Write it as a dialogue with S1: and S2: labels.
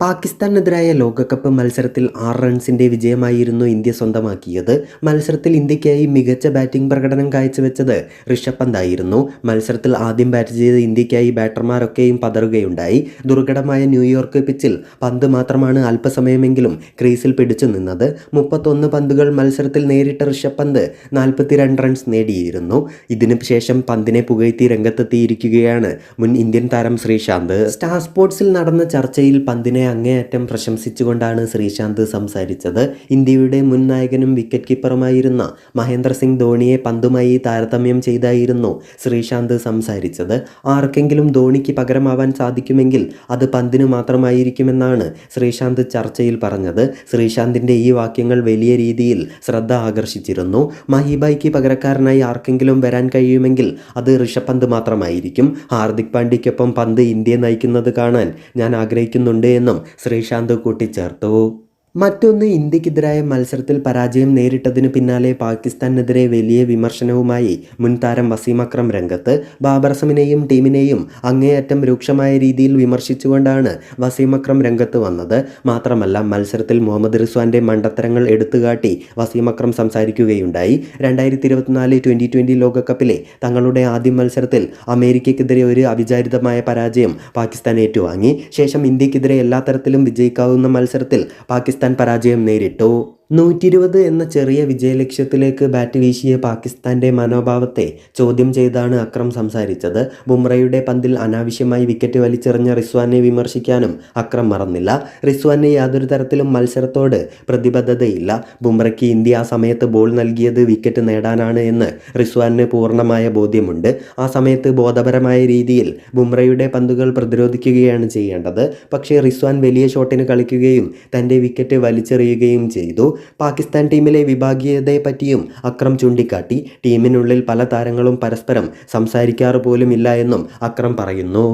S1: പാകിസ്ഥാനെതിരായ ലോകകപ്പ് മത്സരത്തിൽ ആറ് റൺസിന്റെ വിജയമായിരുന്നു ഇന്ത്യ സ്വന്തമാക്കിയത്. മത്സരത്തിൽ ഇന്ത്യക്കായി മികച്ച ബാറ്റിംഗ് പ്രകടനം കാഴ്ചവെച്ചത് ഋഷഭ് പന്തായിരുന്നു മത്സരത്തിൽ ആദ്യം ബാറ്റ് ചെയ്ത ഇന്ത്യക്കായി ബാറ്റർമാരൊക്കെയും പതറുകയുണ്ടായി. ദുർഘടമായ ന്യൂയോർക്ക് പിച്ചിൽ പന്ത് മാത്രമാണ് അല്പസമയമെങ്കിലും ക്രീസിൽ പിടിച്ചു നിന്നത്. മുപ്പത്തൊന്ന് പന്തുകൾ മത്സരത്തിൽ നേരിട്ട ഋഷഭ് പന്ത് നാൽപ്പത്തിരണ്ട് റൺസ് നേടിയിരുന്നു. ഇതിനു ശേഷം പന്തിനെ പുകഴ്ത്തി രംഗത്തെത്തിയിരിക്കുകയാണ് മുൻ ഇന്ത്യൻ താരം ശ്രീശാന്ത്. സ്റ്റാർ സ്പോർട്സിൽ നടന്ന ചർച്ചയിൽ പന്തിനെ അങ്ങേയറ്റം പ്രശംസിച്ചുകൊണ്ടാണ് ശ്രീശാന്ത് സംസാരിച്ചത്. ഇന്ത്യയുടെ മുൻ നായകനും വിക്കറ്റ് കീപ്പറുമായിരുന്ന മഹേന്ദ്ര സിംഗ് ധോണിയെ പന്തുമായി താരതമ്യം ചെയ്തായിരുന്നു ശ്രീശാന്ത് സംസാരിച്ചത്. ആർക്കെങ്കിലും ധോണിക്ക് പകരമാവാൻ സാധിക്കുമെങ്കിൽ അത് പന്തിന് മാത്രമായിരിക്കുമെന്നാണ് ശ്രീശാന്ത് ചർച്ചയിൽ പറഞ്ഞത്. ശ്രീശാന്തിന്റെ ഈ വാക്യങ്ങൾ വലിയ രീതിയിൽ ശ്രദ്ധ ആകർഷിച്ചിരുന്നു. മഹിബായ്ക്ക് പകരക്കാരനായി ആർക്കെങ്കിലും വരാൻ കഴിയുമെങ്കിൽ അത് ഋഷഭ് പന്ത് മാത്രമായിരിക്കും. ഹാർദിക് പാണ്ഡ്യയ്ക്കൊപ്പം പന്ത് ഇന്ത്യയെ നയിക്കുന്നത് കാണാൻ ഞാൻ ആഗ്രഹിക്കുന്നുണ്ട് എന്നും ശ്രീശാന്ത് കൂട്ടിച്ചേർത്തു മറ്റൊന്ന് ഇന്ത്യക്കെതിരായ മത്സരത്തിൽ പരാജയം നേരിട്ടതിന് പിന്നാലെ പാകിസ്ഥാനെതിരെ വലിയ വിമർശനവുമായി മുൻ താരം വസീം അക്രം രംഗത്ത്. ബാബർ അസമിനെയും ടീമിനെയും അങ്ങേയറ്റം രൂക്ഷമായ രീതിയിൽ വിമർശിച്ചുകൊണ്ടാണ് വസീം അക്രം രംഗത്ത് വന്നത്. മാത്രമല്ല മത്സരത്തിൽ മുഹമ്മദ് റിസ്വാന്റെ മണ്ടത്തരങ്ങൾ എടുത്തുകാട്ടി വസീം അക്രം സംസാരിക്കുകയുണ്ടായി. രണ്ടായിരത്തി ഇരുപത്തിനാല് ട്വന്റി ട്വന്റി ലോകകപ്പിലെ തങ്ങളുടെ ആദ്യ മത്സരത്തിൽ അമേരിക്കയ്ക്കെതിരെ ഒരു അവിചാരിതമായ പരാജയം പാകിസ്ഥാൻ ഏറ്റുവാങ്ങി. ശേഷം ഇന്ത്യക്കെതിരെ എല്ലാ തരത്തിലും വിജയിക്കാവുന്ന മത്സരത്തിൽ പാകിസ്ഥാൻ പരാജയം നേരിട്ടു. നൂറ്റി ഇരുപത് എന്ന ചെറിയ വിജയലക്ഷ്യത്തിലേക്ക് ബാറ്റ് വീശിയ പാകിസ്ഥാന്റെ മനോഭാവത്തെ ചോദ്യം ചെയ്താണ് അക്രം സംസാരിച്ചത്. ബുംറയുടെ പന്തിൽ അനാവശ്യമായി വിക്കറ്റ് വലിച്ചെറിഞ്ഞ റിസ്വാനെ വിമർശിക്കാനും അക്രം മറന്നില്ല. റിസ്വാന് യാതൊരു തരത്തിലും മത്സരത്തോട് പ്രതിബദ്ധതയില്ല. ബുംറയ്ക്ക് ഇന്ത്യ ആ സമയത്ത് ബോൾ നൽകിയത് വിക്കറ്റ് നേടാനാണ് എന്ന് റിസ്വാന് പൂർണമായ ബോധ്യമുണ്ട്. ആ സമയത്ത് ബോധപരമായ രീതിയിൽ ബുംറയുടെ പന്തുകൾ പ്രതിരോധിക്കുകയാണ് ചെയ്യേണ്ടത്. പക്ഷേ റിസ്വാൻ വലിയ ഷോട്ടിന് കളിക്കുകയും തന്റെ വിക്കറ്റ് വലിച്ചെറിയുകയും ചെയ്തു. പാകിസ്ഥാൻ ടീമിലെ വിഭാഗീയതയെപ്പറ്റിയും അക്രം ചൂണ്ടിക്കാട്ടി ടീമിനുള്ളിൽ പല താരങ്ങളും പരസ്പരം സംസാരിക്കാറ് പോലുമില്ല എന്നും അക്രം പറയുന്നു.